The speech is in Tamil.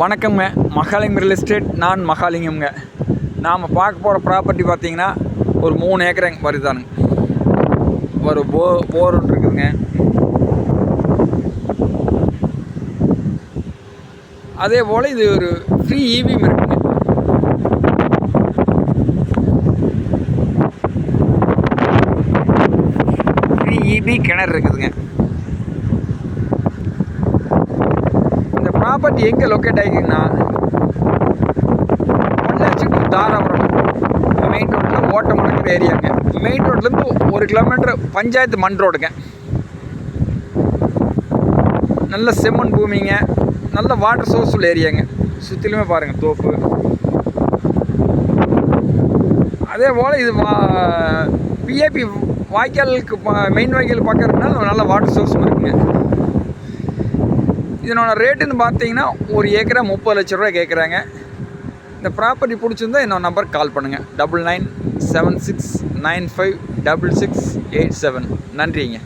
வணக்கங்க மகாலிங்கம் ரியல் எஸ்டேட் நான் மகாலிங்கம்ங்க. நாம் பார்க்க போகிற ப்ராப்பர்ட்டி பார்த்தீங்கன்னா ஒரு மூணு ஏக்கரங்க வருதானுங்க. ஒரு போ போர் இருக்குதுங்க. அதே போல் இது ஒரு ஃப்ரீ ஈவிஎம் இருக்குங்க. ஃப்ரீ இபி கிணறு இருக்குதுங்க இந்த ப்ராப்பர்ட்டி எங்கே லொக்கேட் ஆகிக்குங்கன்னா பொள்ளாச்சி டு தாராபுரம். மெயின் ரோட்டில் ஓட்டமடக்கிற ஏரியாங்க மெயின் ரோட்லேருந்து ஒரு கிலோமீட்டர் பஞ்சாயத்து மண் ரோடுங்க நல்ல செம்மண் பூமிங்க. நல்ல வாட்டர் சோர்ஸ் உள்ள ஏரியாங்க சுற்றிலுமே பாருங்கள் தோப்பு. அதே போல் இது பிஏபி வாய்க்காலுக்கு மெயின் வாய்க்கால் பார்க்கறதுனால நல்ல வாட்டர் சோர்ஸும் இருக்குங்க. இதனோட ரேட்டுன்னு பார்த்தீங்கன்னா ஒரு ஏக்கரை முப்பது லட்ச ரூபா கேட்குறாங்க. இந்த ப்ராப்பர்ட்டி பிடிச்சிருந்தா என்னோட நம்பருக்கு கால் பண்ணுங்கள் double nine seven six nine five double six eight seven நன்றிங்க.